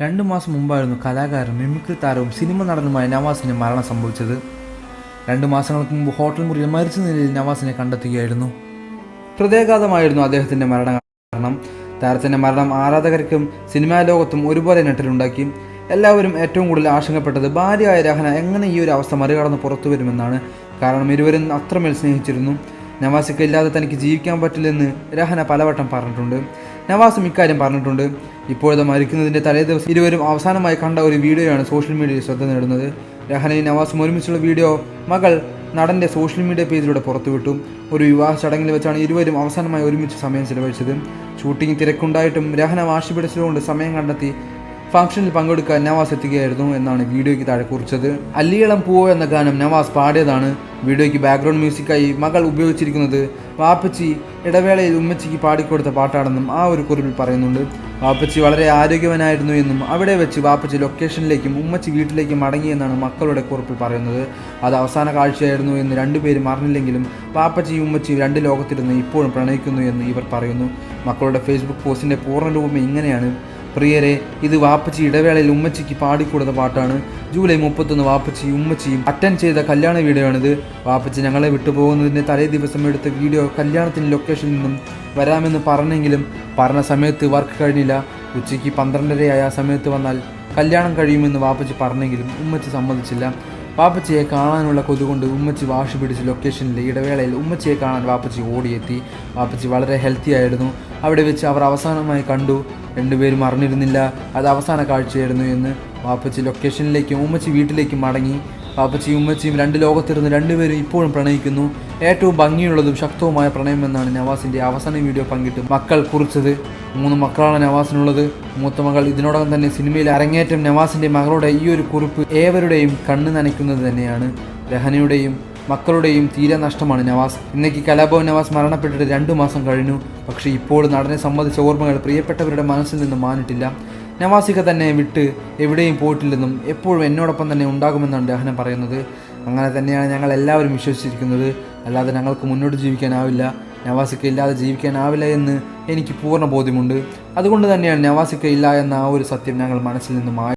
രണ്ടു മാസം മുമ്പായിരുന്നു കലാകാരൻ മിമിക്രി താരവും സിനിമ നടനുമായ നവാസിന് മരണം സംഭവിച്ചത്. രണ്ടു മാസങ്ങൾക്ക് മുമ്പ് ഹോട്ടൽ മുറിയിൽ മരിച്ച നിലയിൽ നവാസിനെ കണ്ടെത്തുകയായിരുന്നു. ഹൃദയാഘാതമായിരുന്നു അദ്ദേഹത്തിന്റെ മരണ കാരണം. താരത്തിന്റെ മരണം ആരാധകർക്കും സിനിമാ ലോകത്തും ഒരുപോലെ ഞെട്ടലുണ്ടാക്കി. എല്ലാവരും ഏറ്റവും കൂടുതൽ ആശങ്കപ്പെട്ടത് ഭാര്യയായ രഹന എങ്ങനെ ഈ ഒരു അവസ്ഥ മറികടന്ന് പുറത്തു വരുമെന്നാണ് കാരണം ഇരുവരും അത്രമേൽ സ്നേഹിച്ചിരുന്നു. നവാസിക്ക് ഇല്ലാതെ തനിക്ക് ജീവിക്കാൻ പറ്റില്ലെന്ന് രഹന പലവട്ടം പറഞ്ഞിട്ടുണ്ട്. നവാസും ഇക്കാര്യം പറഞ്ഞിട്ടുണ്ട്. ഇപ്പോഴത്തെ മരിക്കുന്നതിന്റെ തലേ ദിവസം ഇരുവരും അവസാനമായി കണ്ട ഒരു വീഡിയോയാണ് സോഷ്യൽ മീഡിയയിൽ ശ്രദ്ധ നേടുന്നത്. രഹനയും നവാസും ഒരുമിച്ചുള്ള വീഡിയോ മകൾ നടന്റെ സോഷ്യൽ മീഡിയ പേജിലൂടെ പുറത്തുവിട്ടു. ഒരു വിവാഹ ചടങ്ങിൽ വെച്ചാണ് ഇരുവരും അവസാനമായി ഒരുമിച്ച് സമയം ചെലവഴിച്ചത്. ഷൂട്ടിംഗ് തിരക്കുണ്ടായിട്ടും രഹന വാശിപിടിച്ചതുകൊണ്ട് സമയം കണ്ടെത്തി ഫംഗ്ഷനിൽ പങ്കെടുക്കാൻ നവാസ് എത്തുകയായിരുന്നു എന്നാണ് വീഡിയോയ്ക്ക് താഴെ കുറിച്ചത്. അല്ലിയളം പൂവോ എന്ന ഗാനം നവാസ് പാടിയതാണ്. വീഡിയോയ്ക്ക് ബാക്ക്ഗ്രൗണ്ട് മ്യൂസിക്കായി മകൾ ഉപയോഗിച്ചിരിക്കുന്നത് വാപ്പച്ചി ഇടവേളയിൽ ഉമ്മച്ചിക്ക് പാടിക്കൊടുത്ത പാട്ടാണെന്നും ആ ഒരു കുറിപ്പിൽ പറയുന്നുണ്ട്. വാപ്പച്ചി വളരെ ആരോഗ്യവനായിരുന്നു എന്നും അവിടെ വെച്ച് വാപ്പച്ചി ലൊക്കേഷനിലേക്കും ഉമ്മച്ചി വീട്ടിലേക്കും മടങ്ങിയെന്നാണ് മക്കളുടെ കുറിപ്പിൽ പറയുന്നത്. അത് അവസാന കാഴ്ചയായിരുന്നു എന്ന് രണ്ടുപേരും അറിഞ്ഞില്ലെങ്കിലും വാപ്പച്ചി ഉമ്മച്ചി രണ്ട് ലോകത്തിരുന്ന് ഇപ്പോഴും പ്രണയിക്കുന്നു എന്ന് ഇവർ പറയുന്നു. മക്കളുടെ ഫേസ്ബുക്ക് പോസ്റ്റിന്റെ പൂർണ രൂപം ഇങ്ങനെയാണ്. പ്രിയരെ ഇത് വാപ്പച്ചി ഇടവേളയിൽ ഉമ്മച്ചിക്ക് പാടിക്കൊടുത്ത പാട്ടാണ്. ജൂലൈ മുപ്പത്തൊന്ന് വാപ്പച്ചി ഉമ്മച്ചിയും അറ്റൻഡ് ചെയ്ത കല്യാണ വീഡിയോ ആണിത് വാപ്പച്ചി ഞങ്ങളെ വിട്ടുപോകുന്നതിന്റെ തലേ ദിവസം എടുത്ത വീഡിയോ കല്യാണത്തിന് ലൊക്കേഷനിൽ നിന്നും വരാമെന്ന് പറഞ്ഞെങ്കിലും പറഞ്ഞ സമയത്ത് വർക്ക് കഴിഞ്ഞില്ല. ഉച്ചയ്ക്ക് പന്ത്രണ്ടരയായ സമയത്ത് വന്നാൽ കല്യാണം കഴിയുമെന്ന് വാപ്പച്ചി പറഞ്ഞെങ്കിലും ഉമ്മച്ചി സമ്മതിച്ചില്ല. വാപ്പച്ചിയെ കാണാനുള്ള കൊതുകൊണ്ട് ഉമ്മച്ചി വാശി പിടിച്ച് ലൊക്കേഷനിലെ ഇടവേളയിൽ ഉമ്മച്ചിയെ കാണാൻ വാപ്പച്ചി ഓടിയെത്തി. വാപ്പച്ചി വളരെ ഹെൽത്തി ആയിരുന്നു. അവിടെ വെച്ച് അവർ അവസാനമായി കണ്ടു. രണ്ടുപേരും അറിഞ്ഞിരുന്നില്ല. അത് അവസാന കാഴ്ചയായിരുന്നു എന്ന് വാപ്പച്ചി ലൊക്കേഷനിലേക്കും ഉമ്മച്ചി വീട്ടിലേക്കും മടങ്ങി. വാപ്പച്ചിയും ഉമ്മച്ചിയും രണ്ട് ലോകത്തിരുന്ന് രണ്ടുപേരും ഇപ്പോഴും പ്രണയിക്കുന്നു. ഏറ്റവും ഭംഗിയുള്ളതും ശക്തവുമായ പ്രണയമെന്നാണ് നവാസിന്റെ അവസാന വീഡിയോ പങ്കിട്ട് മക്കൾ കുറിച്ചത്. മൂന്ന് മക്കളാണ് നവാസിനുള്ളത്. മൂത്ത മകൾ ഇതിനോടകം തന്നെ സിനിമയിൽ അരങ്ങേറ്റം നവാസിന്റെ മകളുടെ ഈ ഒരു കുറിപ്പ് ഏവരുടെയും കണ്ണ് നനയ്ക്കുന്നത് തന്നെയാണ്. രഹനയുടെയും മക്കളുടെയും തീരെ നഷ്ടമാണ് നവാസ്. ഇന്നേക്ക് കലാഭവൻ നവാസ് മരണപ്പെട്ടിട്ട് രണ്ടു മാസം കഴിഞ്ഞു. പക്ഷേ ഇപ്പോൾ നടനെ സംബന്ധിച്ച ഓർമ്മകൾ പ്രിയപ്പെട്ടവരുടെ മനസ്സിൽ നിന്ന് മാനിട്ടില്ല. നവാസിക തന്നെ വിട്ട് എവിടെയും പോയിട്ടില്ലെന്നും എപ്പോഴും എന്നോടൊപ്പം തന്നെ ഉണ്ടാകുമെന്നാണ് രഹന പറയുന്നത്. അങ്ങനെ തന്നെയാണ് ഞങ്ങൾ എല്ലാവരും വിശ്വസിച്ചിരിക്കുന്നത്. അല്ലാതെ ഞങ്ങൾക്ക് മുന്നോട്ട് ജീവിക്കാനാവില്ല. നവാസിക്ക ഇല്ലാതെ ജീവിക്കാനാവില്ല എന്ന് എനിക്ക് പൂർണ ബോധ്യമുണ്ട്. അതുകൊണ്ട് തന്നെയാണ് നവാസിക്ക ഇല്ല എന്ന ആ ഒരു സത്യം ഞങ്ങൾ മനസ്സിൽ നിന്ന് മാറ്റി